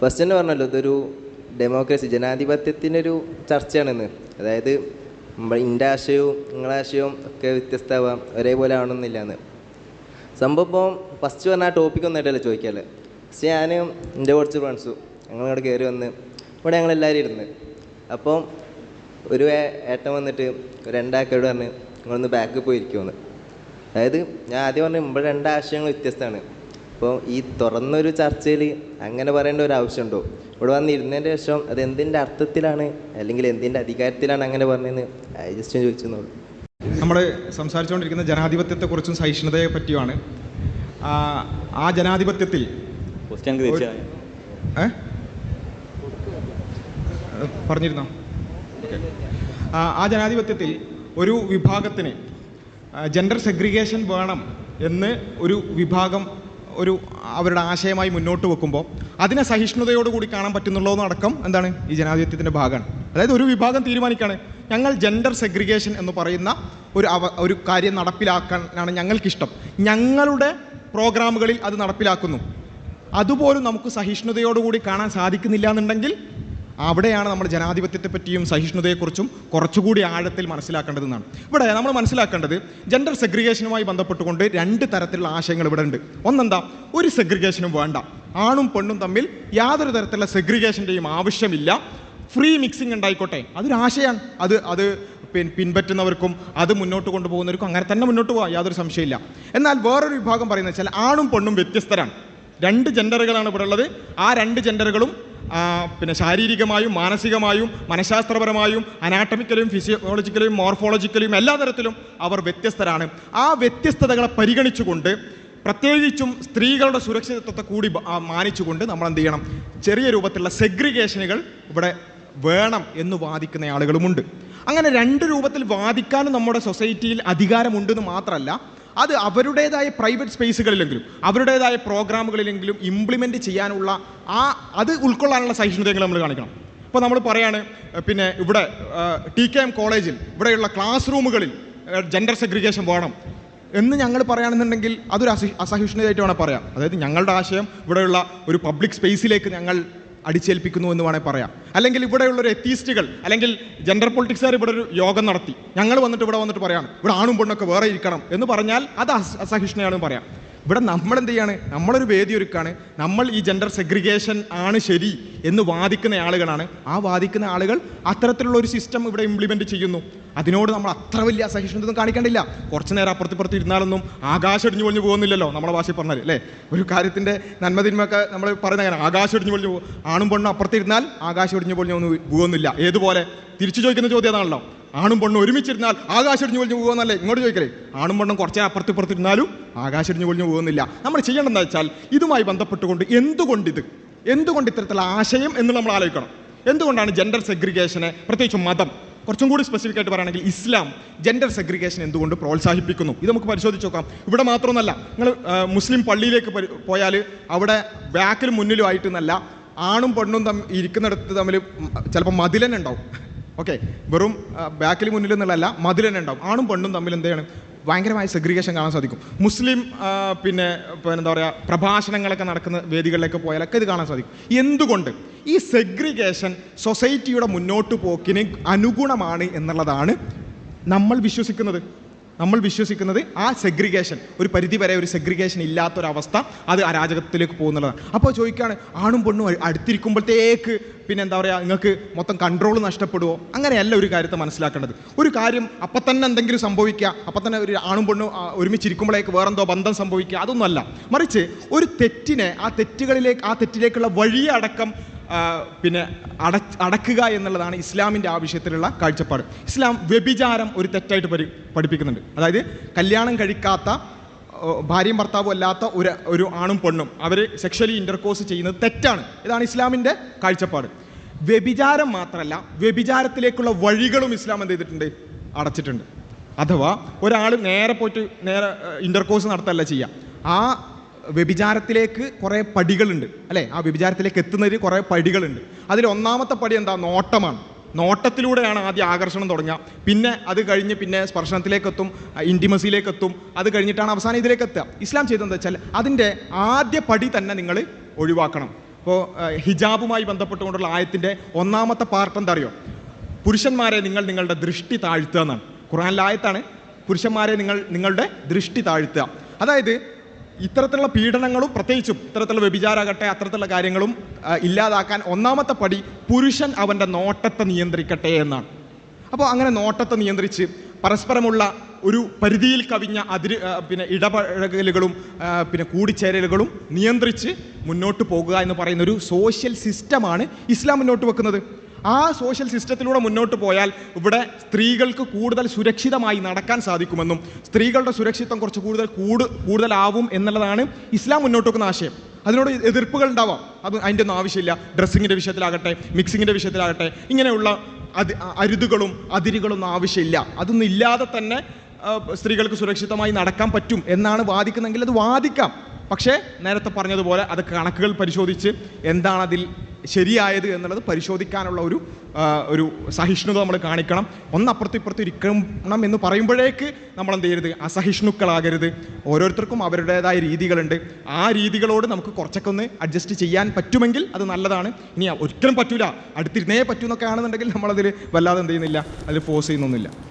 First തന്നെ പറഞ്ഞല്ലോ ഇതൊരു ഡെമോക്രസി ജനാധിപത്യത്തിനൊരു ചർച്ചയാണെന്ന്. അതായത് എന്റെ ആശയവും നിങ്ങളെ ആശയവും ഒക്കെ വ്യത്യസ്തമാവാം ഒരേപോലെ ആവണമെന്നില്ല എന്ന് സംഭവം ഇപ്പോൾ ഫസ്റ്റ് പറഞ്ഞ ആ ടോപ്പിക് ഒന്നായിട്ടല്ല ചോദിക്കാല്ലേ? പക്ഷേ ഞാൻ എന്റെ കുറച്ച് ഫ്രണ്ട്സും ഞങ്ങൾ ഇവിടെ കയറി വന്ന് ഇവിടെ ഞങ്ങളെല്ലാവരും ഇരുന്ന് അപ്പോൾ ഒരു ഏട്ടം വന്നിട്ട് ഒരു രണ്ടാക്കോട് പറഞ്ഞ് നിങ്ങളൊന്ന് ബാക്കിൽ പോയിരിക്കുമെന്ന് അതായത് ഞാൻ ആദ്യം പറഞ്ഞു ഇവിടെ രണ്ട് ആശയങ്ങൾ വ്യത്യസ്തമാണ്. അപ്പോൾ ഈ തുറന്നൊരു ചർച്ചയിൽ അങ്ങനെ പറയേണ്ട ഒരു ആവശ്യമുണ്ടോ? ഇവിടെ വന്നിരുന്നതിന്റെ ശേഷം അത് എന്തിന്റെ അർത്ഥത്തിലാണ് അല്ലെങ്കിൽ എന്തിന്റെ അധികാരത്തിലാണ് അങ്ങനെ പറഞ്ഞതെന്ന് ജസ്റ്റ് ചോദിച്ചെന്നുള്ളൂ നമ്മൾ സംസാരിച്ചുകൊണ്ടിരിക്കുന്ന ജനാധിപത്യത്തെക്കുറിച്ചും സഹിഷ്ണുതയെ പറ്റിയുമാണ്. ആ, ആ ജനാധിപത്യത്തിൽ പറഞ്ഞിരുന്നോ? ആ, ആ ജനാധിപത്യത്തിൽ ഒരു വിഭാഗത്തിന് ജെൻഡർ സെഗ്രിഗേഷൻ വേണം എന്ന് ഒരു വിഭാഗം ഒരു അവരുടെ ആശയമായി മുന്നോട്ട് വെക്കുമ്പോൾ അതിനെ സഹിഷ്ണുതയോടുകൂടി കാണാൻ പറ്റുന്നുള്ളതെന്നടക്കം എന്താണ്? ഈ ജനാധിപത്യത്തിന്റെ ഭാഗമാണ്. അതായത് ഒരു വിഭാഗം തീരുമാനിക്കുകയാണ് ഞങ്ങൾ ജെൻഡർ സെഗ്രിഗേഷൻ എന്ന് പറയുന്ന ഒരു അവ ഒരു കാര്യം നടപ്പിലാക്കാനാണ് ഞങ്ങൾക്കിഷ്ടം. ഞങ്ങളുടെ പ്രോഗ്രാമുകളിൽ അത് നടപ്പിലാക്കുന്നു. അതുപോലും നമുക്ക് സഹിഷ്ണുതയോടുകൂടി കാണാൻ സാധിക്കുന്നില്ല എന്നുണ്ടെങ്കിൽ അവിടെയാണ് നമ്മൾ ജനാധിപത്യത്തെ പറ്റിയും സഹിഷ്ണുതയെക്കുറിച്ചും കുറച്ചുകൂടി ആഴത്തിൽ മനസ്സിലാക്കേണ്ടതെന്നാണ്. ഇവിടെ നമ്മൾ മനസ്സിലാക്കേണ്ടത് ജെൻഡർ സെഗ്രിഗേഷനുമായി ബന്ധപ്പെട്ടുകൊണ്ട് രണ്ട് തരത്തിലുള്ള ആശയങ്ങൾ ഇവിടെ ഉണ്ട്. ഒന്നെന്താ? ഒരു സെഗ്രിഗേഷനും വേണ്ട. ആണും പെണ്ണും തമ്മിൽ യാതൊരു തരത്തിലുള്ള സെഗ്രിഗേഷന്റെയും ആവശ്യമില്ല. ഫ്രീ മിക്സിംഗ് ഉണ്ടായിക്കോട്ടെ. അതൊരു ആശയമാണ് അത് അത് പിൻ പിൻപറ്റുന്നവർക്കും അത് മുന്നോട്ട് കൊണ്ടുപോകുന്നവർക്കും അങ്ങനെ തന്നെ മുന്നോട്ട് പോകാം യാതൊരു സംശയമില്ല. എന്നാൽ വേറൊരു വിഭാഗം പറയുന്നത് വെച്ചാൽ ആണും പെണ്ണും വ്യത്യസ്തരാണ്. രണ്ട് ജെൻഡറുകളാണ് ഇവിടെ ഉള്ളത്. ആ രണ്ട് ജെൻഡറുകളും പിന്നെ ശാരീരികമായും മാനസികമായും മനഃശാസ്ത്രപരമായും അനാട്ടമിക്കലും ഫിസിയോളജിക്കലും മോർഫോളജിക്കലും എല്ലാ തരത്തിലും അവർ വ്യത്യസ്തരാണ്. ആ വ്യത്യസ്തതകളെ പരിഗണിച്ചുകൊണ്ട് പ്രത്യേകിച്ചും സ്ത്രീകളുടെ സുരക്ഷിതത്വത്തെ കൂടി മാനിച്ചുകൊണ്ട് നമ്മൾ എന്ത് ചെയ്യണം? ചെറിയ രൂപത്തിലുള്ള സെഗ്രിഗേഷനുകൾ ഇവിടെ വേണം എന്ന് വാദിക്കുന്ന ആളുകളുമുണ്ട്. അങ്ങനെ രണ്ട് രൂപത്തിൽ വാദിക്കാനും നമ്മുടെ സൊസൈറ്റിയിൽ അധികാരമുണ്ടെന്ന് മാത്രമല്ല അത് അവരുടേതായ പ്രൈവറ്റ് സ്പേസുകളിലെങ്കിലും അവരുടേതായ പ്രോഗ്രാമുകളിലെങ്കിലും ഇംപ്ലിമെന്റ് ചെയ്യാനുള്ള ആ അത് ഉൾക്കൊള്ളാനുള്ള സഹിഷ്ണുതകൾ നമ്മൾ കാണിക്കണം. ഇപ്പോൾ നമ്മൾ പറയാണ് പിന്നെ ഇവിടെ ടി കെ എം കോളേജിൽ ഇവിടെയുള്ള ക്ലാസ് റൂമുകളിൽ ജെൻഡർ സെഗ്രിഗേഷൻ വേണം. എന്ന് ഞങ്ങൾ പറയുകയാണെന്നുണ്ടെങ്കിൽ അതൊരു അസഹി അസഹിഷ്ണുതയായിട്ട് വേണം പറയാം അതായത് ഞങ്ങളുടെ ആശയം ഇവിടെയുള്ള ഒരു പബ്ലിക് സ്പേസിലേക്ക് ഞങ്ങൾ അടിച്ചേൽപ്പിക്കുന്നു എന്ന് വേണേൽ പറയാം. അല്ലെങ്കിൽ ഇവിടെയുള്ള ഒരു എത്തീസ്റ്റുകൾ അല്ലെങ്കിൽ ജെൻഡർ പൊളിറ്റിക്സുകാർ ഇവിടെ ഒരു യോഗം നടത്തി. ഞങ്ങൾ വന്നിട്ട് ഇവിടെ വന്നിട്ട് പറയാണ് ഇവിടെ ആണും പെണ്ണൊക്കെ വേറെ ഇരിക്കണം എന്ന് പറഞ്ഞാൽ അത് അസഹിഷ്ണയാണെന്ന് പറയാം. ഇവിടെ നമ്മൾ എന്ത് ചെയ്യാണ് നമ്മളൊരു വേദി ഒരുക്കാണ് നമ്മൾ ഈ ജെൻഡർ സെഗ്രിഗേഷൻ ആണ് ശരി എന്ന് വാദിക്കുന്ന ആളുകളാണ്. ആ വാദിക്കുന്ന ആളുകൾ അത്തരത്തിലുള്ള ഒരു സിസ്റ്റം ഇവിടെ ഇംപ്ലിമെന്റ് ചെയ്യുന്നു. അതിനോട് നമ്മൾ അത്ര വലിയ അസഹിഷ്ണുത കാണിക്കേണ്ടില്ല. കുറച്ച് നേരം അപ്പുറത്തിപ്പുറത്ത് ഇരുന്നാലൊന്നും ആകാശം ഇടിഞ്ഞു പൊളിഞ്ഞു പോകുന്നില്ലല്ലോ നമ്മളെ ഭാഷയിൽ പറഞ്ഞാൽ അല്ലേ? ഒരു കാര്യത്തിന്റെ നന്മതിന്മൊക്കെ നമ്മൾ പറയുന്ന അങ്ങനെ ആകാശം ഇടിഞ്ഞു പൊളിഞ്ഞു പോകും. ആണും പെണ്ണും അപ്പുറത്തിരുന്നാൽ ആകാശം ഇടിഞ്ഞു പൊളിഞ്ഞു പോകുന്നില്ല. ഏതുപോലെ? തിരിച്ചു ചോദിക്കുന്ന ചോദ്യം അതാണല്ലോ. ആണും പെണ്ണും ഒരുമിച്ചിരുന്നാൽ ആകാശം ഇടിഞ്ഞു പൊളിഞ്ഞു പോകുന്നല്ലേ ഇങ്ങോട്ട് ചോദിക്കലേ. ആണും പെണ്ണും കുറച്ച് അപ്പുറത്ത് ഇപ്പുറത്തിരുന്നാലും ആകാശം ഇടിഞ്ഞു പൊളിഞ്ഞു പോകുന്നില്ല. നമ്മൾ ചെയ്യേണ്ടതെന്ന് വെച്ചാൽ ഇതുമായി ബന്ധപ്പെട്ടുകൊണ്ട് എന്തുകൊണ്ടിത്? എന്തുകൊണ്ട് ഇത്തരത്തിലുള്ള ആശയം എന്ന് നമ്മൾ ആലോചിക്കണം. എന്തുകൊണ്ടാണ് ജെൻഡർ സെഗ്രിഗേഷനെ പ്രത്യേകിച്ച് മതം? കുറച്ചും കൂടി സ്പെസിഫിക് ആയിട്ട് പറയുകയാണെങ്കിൽ ഇസ്ലാം ജെൻഡർ സെഗ്രിഗേഷൻ എന്തുകൊണ്ട് പ്രോത്സാഹിപ്പിക്കുന്നു? ഇത് നമുക്ക് പരിശോധിച്ച് നോക്കാം. ഇവിടെ മാത്രമൊന്നല്ല നിങ്ങൾ മുസ്ലിം പള്ളിയിലേക്ക് പോയാൽ അവിടെ ബാക്കിലും മുന്നിലും ആയിട്ട് നല്ല ആണും പെണ്ണും തമ്മിൽ ഇരിക്കുന്നിടത്ത് തമ്മിൽ ചിലപ്പോൾ മതിലന്നെ ഉണ്ടാവും. ഓക്കെ വെറും ബാക്കിൽ മുന്നിൽ എന്നുള്ളതല്ല മതിൽ തന്നെ ഉണ്ടാവും. ആണും പെണ്ണും തമ്മിൽ എന്താണ്? ഭയങ്കരമായ സെഗ്രിഗേഷൻ കാണാൻ സാധിക്കും. മുസ്ലിം പിന്നെ പിന്നെ എന്താ പറയുക പ്രഭാഷണങ്ങളൊക്കെ നടക്കുന്ന വേദികളിലേക്ക് പോയാലൊക്കെ ഇത് കാണാൻ സാധിക്കും. എന്തുകൊണ്ട്? ഈ സെഗ്രിഗേഷൻ സൊസൈറ്റിയുടെ മുന്നോട്ട് പോക്കിന് അനുഗുണമാണ് എന്നുള്ളതാണ് നമ്മൾ വിശ്വസിക്കുന്നത്. നമ്മൾ വിശ്വസിക്കുന്നത് ആ സെഗ്രിഗേഷൻ ഒരു പരിധി വരെ ഒരു സെഗ്രിഗേഷൻ ഇല്ലാത്തൊരവസ്ഥ അത് അരാജകത്തിലേക്ക് പോകുന്നുള്ളതാണ്. അപ്പോൾ ചോദിക്കുകയാണ് ആണും പെണ്ണും അടുത്തിരിക്കുമ്പോഴത്തേക്ക് പിന്നെ എന്താ പറയുക നിങ്ങൾക്ക് മൊത്തം കൺട്രോൾ നഷ്ടപ്പെടുമോ അങ്ങനെയല്ല ഒരു കാര്യത്തെ മനസ്സിലാക്കേണ്ടത്. ഒരു കാര്യം അപ്പം തന്നെ എന്തെങ്കിലും സംഭവിക്കുക അപ്പം തന്നെ ഒരു ആണും പെണ്ണും ഒരുമിച്ചിരിക്കുമ്പോഴേക്ക് വേറെന്തോ ബന്ധം സംഭവിക്കുക അതൊന്നുമല്ല. മറിച്ച് ഒരു തെറ്റിനെ ആ തെറ്റുകളിലേക്ക് ആ തെറ്റിലേക്കുള്ള വഴിയടക്കം പിന്നെ അട അടക്കുക എന്നുള്ളതാണ് ഇസ്ലാമിന്റെ ആവശ്യത്തിലുള്ള കാഴ്ചപ്പാട്. ഇസ്ലാം വ്യഭിചാരം ഒരു തെറ്റായിട്ട് പരി പഠിപ്പിക്കുന്നുണ്ട്. അതായത് കല്യാണം കഴിക്കാത്ത ഭാര്യയും ഭർത്താവും അല്ലാത്ത ഒരു ഒരു ആണും പെണ്ണും അവർ സെക്ഷലി ഇന്റർകോഴ്സ് ചെയ്യുന്നത് തെറ്റാണ്. ഇതാണ് ഇസ്ലാമിന്റെ കാഴ്ചപ്പാട്. വ്യഭിചാരം മാത്രമല്ല വ്യഭിചാരത്തിലേക്കുള്ള വഴികളും ഇസ്ലാം എന്ത് ചെയ്തിട്ടുണ്ട്? അടച്ചിട്ടുണ്ട്. അഥവാ ഒരാൾ നേരെ പോയിട്ട് നേരെ ഇന്റർകോഴ്സ് നടത്തല്ല ചെയ്യുക ആ വ്യഭിചാരത്തിലേക്ക് കുറേ പടികളുണ്ട്. അല്ലേ? ആ വ്യഭിചാരത്തിലേക്ക് എത്തുന്നതിൽ കുറേ പടികളുണ്ട്. അതിൽ ഒന്നാമത്തെ പടി എന്താ? നോട്ടമാണ്. നോട്ടത്തിലൂടെയാണ് ആദ്യം ആകർഷണം തുടങ്ങുക. പിന്നെ അത് കഴിഞ്ഞ് പിന്നെ സ്പർശനത്തിലേക്കെത്തും ഇന്റിമസിയിലേക്കെത്തും അത് കഴിഞ്ഞിട്ടാണ് അവസാനം ഇതിലേക്ക് എത്തുക. ഇസ്ലാം ചെയ്തതെന്ന് വെച്ചാൽ അതിന്റെ ആദ്യ പടി തന്നെ നിങ്ങൾ ഒഴിവാക്കണം. അപ്പോൾ ഹിജാബുമായി ബന്ധപ്പെട്ടുകൊണ്ടുള്ള ആയത്തിന്റെ ഒന്നാമത്തെ പാർട്ട് എന്താ അറിയോ? പുരുഷന്മാരെ നിങ്ങൾ നിങ്ങളുടെ ദൃഷ്ടി താഴ്ത്തുക എന്നാണ്. ഖുറാനിലെ ആയത്താണ് പുരുഷന്മാരെ നിങ്ങൾ നിങ്ങളുടെ ദൃഷ്ടി താഴ്ത്തുക. അതായത് ഇത്തരത്തിലുള്ള പീഡനങ്ങളും പ്രത്യേകിച്ചും ഇത്തരത്തിലുള്ള വ്യഭിചാരാകട്ടെ അത്തരത്തിലുള്ള കാര്യങ്ങളും ഇല്ലാതാക്കാൻ ഒന്നാമത്തെ പടി പുരുഷൻ അവന്റെ നോട്ടത്തെ നിയന്ത്രിക്കട്ടെ എന്നാണ്. അപ്പോൾ അങ്ങനെ നോട്ടത്തെ നിയന്ത്രിച്ച് പരസ്പരമുള്ള ഒരു പരിധിയിൽ കവിഞ്ഞ അതിര് പിന്നെ ഇടപഴകലുകളും പിന്നെ കൂടിച്ചേരലുകളും നിയന്ത്രിച്ച് മുന്നോട്ട് പോകുക എന്ന് പറയുന്ന ഒരു സോഷ്യൽ സിസ്റ്റമാണ് ഇസ്ലാം മുന്നോട്ട് വെക്കുന്നത്. ആ സോഷ്യൽ സിസ്റ്റത്തിലൂടെ മുന്നോട്ട് പോയാൽ ഇവിടെ സ്ത്രീകൾക്ക് കൂടുതൽ സുരക്ഷിതമായി നടക്കാൻ സാധിക്കുമെന്നും സ്ത്രീകളുടെ സുരക്ഷിതം കുറച്ച് കൂടുതൽ കൂട് കൂടുതലാവും എന്നുള്ളതാണ് ഇസ്ലാം മുന്നോട്ട് വെക്കുന്ന ആശയം. അതിനോട് എതിർപ്പുകൾ ഉണ്ടാവാം. അത് അതിന്റെ ഒന്നും ആവശ്യമില്ല. ഡ്രസ്സിങ്ങിന്റെ വിഷയത്തിലാകട്ടെ മിക്സിങ്ങിന്റെ വിഷയത്തിലാകട്ടെ ഇങ്ങനെയുള്ള അതി അരുതുകളും അതിരുകളൊന്നും ആവശ്യമില്ല. അതൊന്നും ഇല്ലാതെ തന്നെ സ്ത്രീകൾക്ക് സുരക്ഷിതമായി നടക്കാൻ പറ്റും എന്നാണ് വാദിക്കുന്നതെങ്കിൽ അത് വാദിക്കാം. പക്ഷേ നേരത്തെ പറഞ്ഞതുപോലെ അത് കണക്കുകൾ പരിശോധിച്ച് എന്താണ് അതിൽ ശരിയായത് എന്നുള്ളത് പരിശോധിക്കാനുള്ള ഒരു ഒരു സഹിഷ്ണുത നമ്മൾ കാണിക്കണം. ഒന്നപ്പുറത്തും ഇപ്പുറത്തും ഇരിക്കണം എന്ന് പറയുമ്പോഴേക്ക് നമ്മൾ എന്ത് ചെയ്യരുത്? അസഹിഷ്ണുക്കളാകരുത്. ഓരോരുത്തർക്കും അവരുടേതായ രീതികളുണ്ട്. ആ രീതികളോട് നമുക്ക് കുറച്ചൊക്കെ ഒന്ന് അഡ്ജസ്റ്റ് ചെയ്യാൻ പറ്റുമെങ്കിൽ അത് നല്ലതാണ്. ഇനി ഒരിക്കലും പറ്റൂല. അടുത്തിരുന്നേ പറ്റൂ എന്നൊക്കെ ആണെന്നുണ്ടെങ്കിൽ നമ്മളതിൽ വല്ലാതെ എന്ത് ചെയ്യുന്നില്ല. അതിൽ ഫോഴ്സ് ചെയ്യുന്നൊന്നുമില്ല.